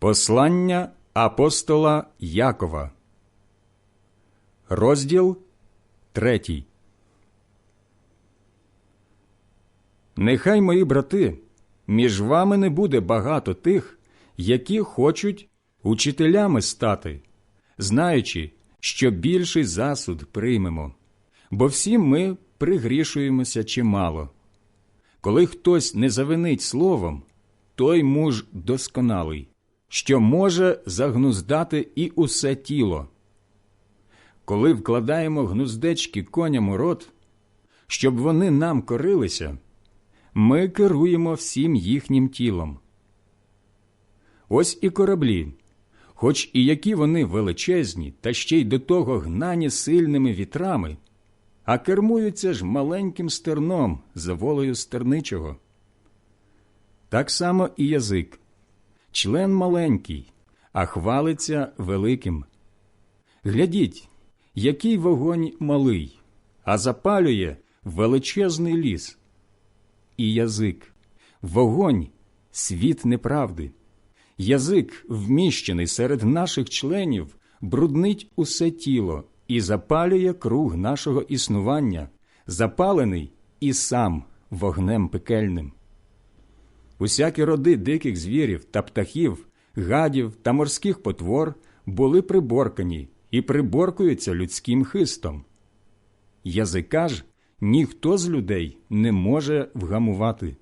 Послання апостола Якова, розділ третій. Нехай, мої брати, між вами не буде багато тих, які хочуть учителями стати, знаючи, що більший засуд приймемо, бо всі ми пригрішуємося чимало. Коли хтось не завинить словом, той муж досконалий, що може загнуздати і усе тіло. Коли вкладаємо гнуздечки коням у рот, щоб вони нам корилися, ми керуємо всім їхнім тілом. Ось і кораблі, хоч і які вони величезні, та ще й до того гнані сильними вітрами, а кермуються ж маленьким стерном за волею стерничого. Так само і язик, член маленький, а хвалиться великим. Глядіть, який вогонь малий, а запалює величезний ліс. І язик, вогонь, світ неправди. Язик, вміщений серед наших членів, бруднить усе тіло і запалює круг нашого існування, запалений і сам вогнем пекельним. Усякі роди диких звірів та птахів, гадів та морських потвор були приборкані і приборкуються людським хистом. Язика ж ніхто з людей не може вгамувати.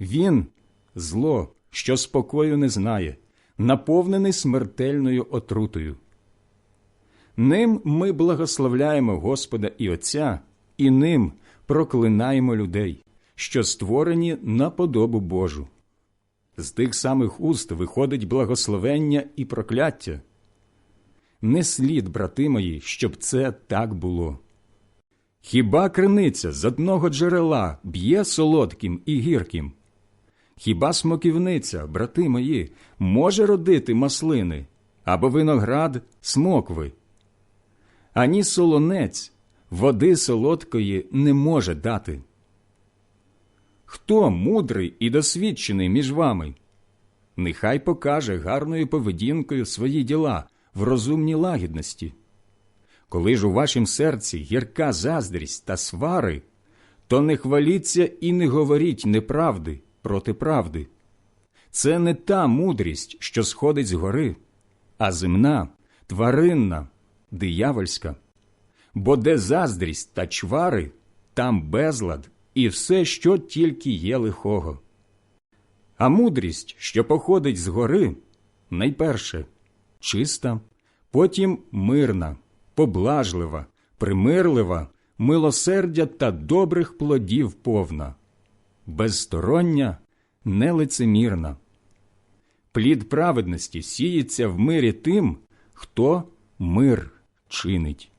Він зло, що спокою не знає, наповнений смертельною отрутою. Ним ми благословляємо Господа і Отця, і ним проклинаємо людей, що створені на подобу Божу. З тих самих уст виходить благословення і прокляття. Не слід, брати мої, щоб це так було. Хіба криниця з одного джерела б'є солодким і гірким? Хіба смоківниця, брати мої, може родити маслини або виноград смокви? Ані солонець води солодкої не може дати. Хто мудрий і досвідчений між вами? Нехай покаже гарною поведінкою свої діла в розумній лагідності. Коли ж у вашім серці гірка заздрість та свари, то не хваліться і не говоріть неправди проти правди. Це не та мудрість, що сходить з гори, а земна, тваринна, диявольська. Бо де заздрість та чвари, там безлад і все, що тільки є лихого. А мудрість, що походить з гори, найперше чиста, потім мирна, поблажлива, примирлива, милосердя та добрих плодів повна, безстороння, нелицемірна. Плід праведності сіється в мирі тим, хто мир чинить.